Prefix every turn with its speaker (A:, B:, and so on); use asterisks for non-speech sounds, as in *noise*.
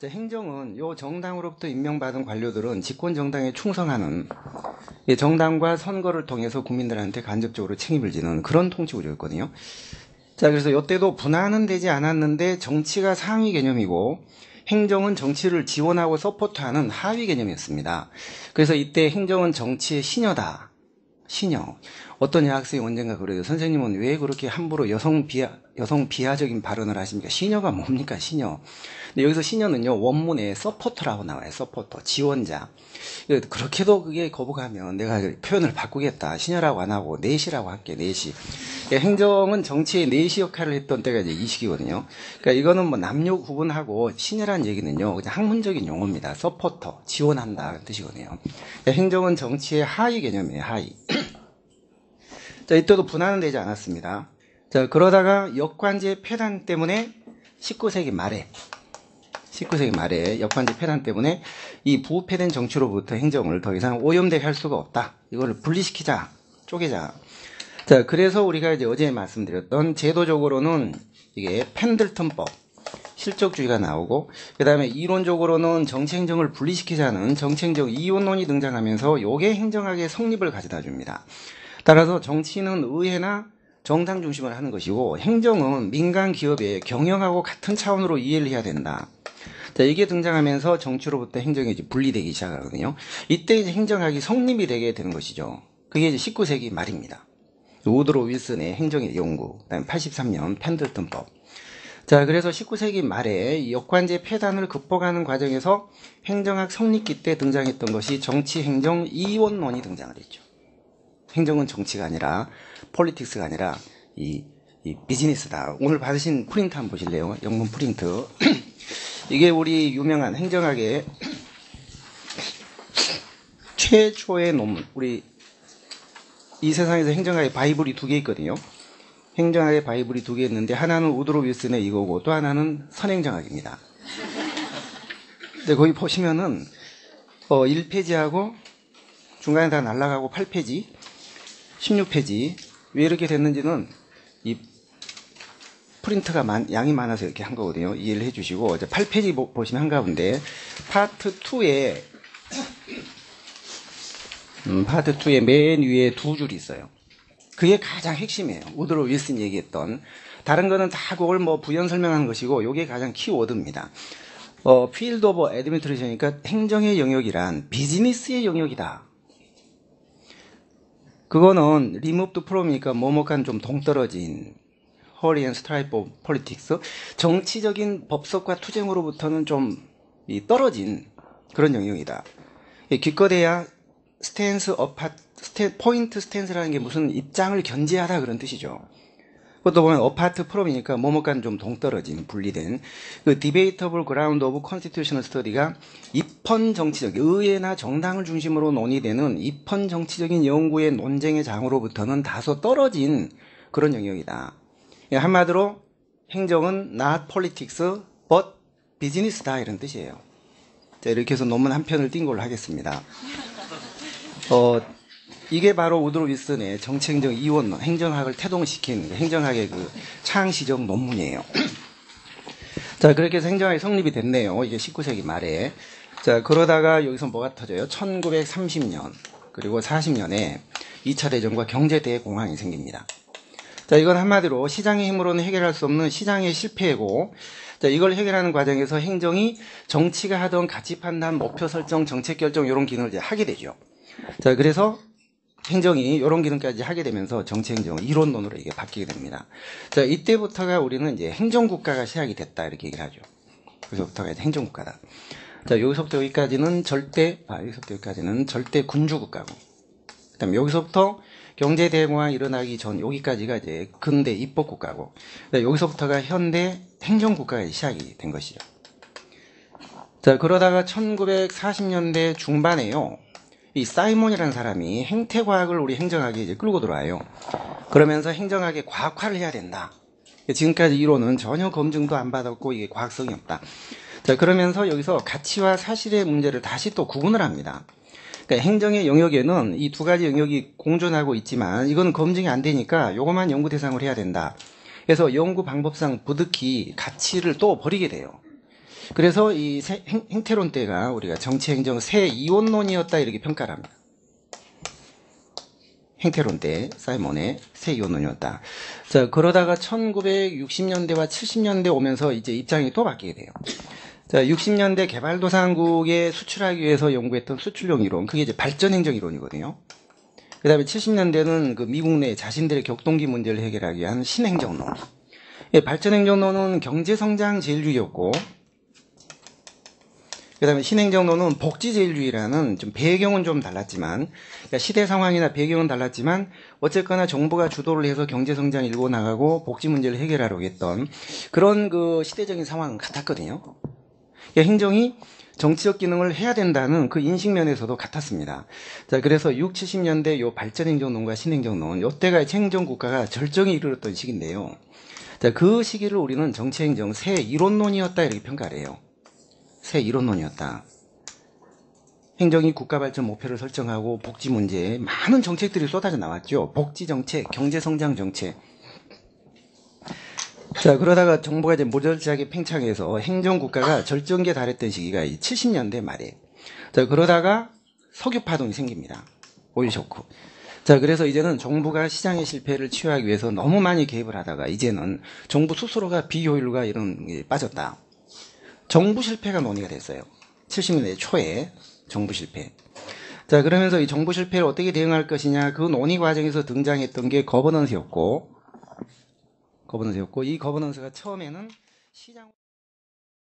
A: 자, 행정은 요 정당으로부터 임명받은 관료들은 집권 정당에 충성하는 예, 정당과 선거를 통해서 국민들한테 간접적으로 책임을 지는 그런 통치 구조였거든요. 자, 그래서 요때도 분할은 되지 않았는데 정치가 상위 개념이고 행정은 정치를 지원하고 서포트하는 하위 개념이었습니다. 그래서 이때 행정은 정치의 시녀다. 시녀. 어떤 여학생이 언젠가 그래요. 선생님은 왜 그렇게 함부로 여성 비하, 여성 비하적인 발언을 하십니까? 시녀가 뭡니까? 시녀. 근데 여기서 시녀는요, 원문에 서포터라고 나와요. 서포터. 지원자. 그렇게도 그게 거부가면 내가 표현을 바꾸겠다. 시녀라고 안 하고 내시라고 할게, 내시. 행정은 정치의 내시 역할을 했던 때가 이제 이 시기거든요. 그러니까 이거는 뭐 남녀 구분하고 시녀란 얘기는요, 그냥 학문적인 용어입니다. 서포터. 지원한다. 뜻이거든요. 행정은 정치의 하위 개념이에요, 하위. 자, 이때도 분할은 되지 않았습니다. 자, 그러다가 역관제 폐단 때문에 19세기 말에 19세기 말에 역관제 폐단 때문에 이 부패된 정치로부터 행정을 더 이상 오염되게 할 수가 없다. 이거를 분리시키자. 쪼개자. 자, 그래서 우리가 이제 어제 말씀드렸던 제도적으로는 이게 펜들턴법, 실적주의가 나오고, 그 다음에 이론적으로는 정치행정을 분리시키자는 정치행정 이원론이 등장하면서 요게 행정학의 성립을 가져다 줍니다. 따라서 정치는 의회나 정당 중심을 하는 것이고 행정은 민간 기업의 경영하고 같은 차원으로 이해를 해야 된다. 자, 이게 등장하면서 정치로부터 행정이 이제 분리되기 시작하거든요. 이때 이제 행정학이 성립이 되게 되는 것이죠. 그게 이제 19세기 말입니다. 우드로 윌슨의 행정의 연구, 그다음에 83년 펜들턴법. 자, 그래서 19세기 말에 역관제 폐단을 극복하는 과정에서 행정학 성립기 때 등장했던 것이 정치 행정 이원론이 등장을 했죠. 행정은 정치가 아니라 폴리틱스가 아니라 이, 이 비즈니스다. 오늘 받으신 프린트 한번 보실래요? 영문 프린트. *clears throat* 이게 우리 유명한 행정학의 *clears throat* 최초의 논문. 우리 이 세상에서 행정학의 바이블이 두 개 있거든요. 행정학의 바이블이 두 개 있는데 하나는 우드로 윌슨의 이거고 또 하나는 선행정학입니다. *laughs* 근데 거기 보시면은 어 1페이지하고 중간에 다 날라가고 8페이지 16페이지 왜 이렇게 됐는지는 이 프린트가 많, 양이 많아서 이렇게 한 거거든요. 이해를 해주시고 이제 8페이지 보, 보시면 한가운데 파트 2에 음, 파트 2의 맨 위에 두 줄이 있어요. 그게 가장 핵심이에요. 우드로 윌슨 얘기했던 다른 거는 다 그걸 뭐 부연 설명하는 것이고 이게 가장 키워드입니다. 어, 필드 오브 애드미트레이션이니까 행정의 영역이란 비즈니스의 영역이다. 그거는 리무브드 프롬이니까 뭐뭐간 좀 동떨어진 허리 앤 스트라이프 오브 폴리틱스 정치적인 법석과 투쟁으로부터는 좀 떨어진 그런 영역이다. 기껏해야 스탠스 어파 스탠, 포인트 스탠스라는 게 무슨 입장을 견제하다 그런 뜻이죠. 그것도 보면 어파트 프롬이니까 뭐뭐간 좀 동떨어진 분리된 그 디베이터블 그라운드 오브 컨스티튜셔널 스터디가 입헌 정치적 의회나 정당을 중심으로 논의되는 입헌 정치적인 연구의 논쟁의 장으로부터는 다소 떨어진 그런 영역이다. 한마디로 행정은 not politics but business다 이런 뜻이에요. 자, 이렇게 해서 논문 한 편을 띈 걸로 하겠습니다. 어, 이게 바로 우드로 윌슨의 정치행정 이원론, 행정학을 태동시킨 행정학의 그 창시적 논문이에요. *clears throat* 자, 그렇게 해서 행정학이 성립이 됐네요. 이게 19세기 말에. 자, 그러다가 여기서 뭐가 터져요? 1930년, 그리고 40년에 2차 대전과 경제대공황이 생깁니다. 자, 이건 한마디로 시장의 힘으로는 해결할 수 없는 시장의 실패고, 자, 이걸 해결하는 과정에서 행정이 정치가 하던 가치 판단, 목표 설정, 정책 결정, 이런 기능을 이제 하게 되죠. 자, 그래서 행정이 이런 기능까지 하게 되면서 정치행정은 이론론으로 이게 바뀌게 됩니다. 자, 이때부터가 우리는 이제 행정국가가 시작이 됐다 이렇게 얘기를 하죠. 여기서부터가 이제 행정국가다. 자, 여기서부터 여기까지는 절대, 아, 여기서부터 여기까지는 절대 군주국가고. 그 다음에 여기서부터 경제 대공황 일어나기 전 여기까지가 이제 근대 입법국가고. 여기서부터가 현대 행정국가가 시작이 된 것이죠. 자, 그러다가 1940년대 중반에요. 이 사이몬이라는 사람이 행태과학을 우리 행정학에 이제 끌고 들어와요. 그러면서 행정학의 과학화를 해야 된다. 지금까지 이론은 전혀 검증도 안 받았고 이게 과학성이 없다. 자, 그러면서 여기서 가치와 사실의 문제를 다시 또 구분을 합니다. 그러니까 행정의 영역에는 이 두 가지 영역이 공존하고 있지만 이건 검증이 안 되니까 요것만 연구 대상으로 해야 된다. 그래서 연구 방법상 부득이 가치를 또 버리게 돼요. 그래서 이 세- 행, 행태론 때가 우리가 정치행정 새 이원론이었다 이렇게 평가를 합니다. 행태론 때 사이먼의 새 이원론이었다. 자 그러다가 1960년대와 70년대 오면서 이제 입장이 또 바뀌게 돼요. 자 60년대 개발도상국에 수출하기 위해서 연구했던 수출용 이론 그게 이제 발전행정 이론이거든요. 그 다음에 70년대는 그 미국 내 자신들의 격동기 문제를 해결하기 위한 신행정론. 예, 발전행정론은 경제성장 제일주의였고, 그 다음에 신행정론은 복지제일주의라는 좀 배경은 좀 달랐지만, 그러니까 시대 상황이나 배경은 달랐지만, 어쨌거나 정부가 주도를 해서 경제성장 일고 나가고 복지 문제를 해결하려고 했던 그런 그 시대적인 상황은 같았거든요. 그러니까 행정이 정치적 기능을 해야 된다는 그 인식 면에서도 같았습니다. 자, 그래서 6, 70년대 요 발전행정론과 신행정론, 요때가 행정 국가가 절정에 이르렀던 시기인데요. 자, 그 시기를 우리는 정치행정 새 이론론이었다 이렇게 평가를 해요. 새 이론론이었다. 행정이 국가 발전 목표를 설정하고 복지 문제에 많은 정책들이 쏟아져 나왔죠. 복지 정책, 경제 성장 정책. 자, 그러다가 정부가 이제 모절지하게 팽창해서 행정국가가 절정기에 달했던 시기가 이 70년대 말에. 자, 그러다가 석유 파동이 생깁니다. 오일 쇼크. 자, 그래서 이제는 정부가 시장의 실패를 치유하기 위해서 너무 많이 개입을 하다가 이제는 정부 스스로가 비효율과 이런 게 빠졌다. 정부 실패가 논의가 됐어요. 70년대 초에 정부 실패. 자, 그러면서 이 정부 실패를 어떻게 대응할 것이냐 그 논의 과정에서 등장했던 게 거버넌스였고, 거버넌스였고 이 거버넌스가 처음에는 시장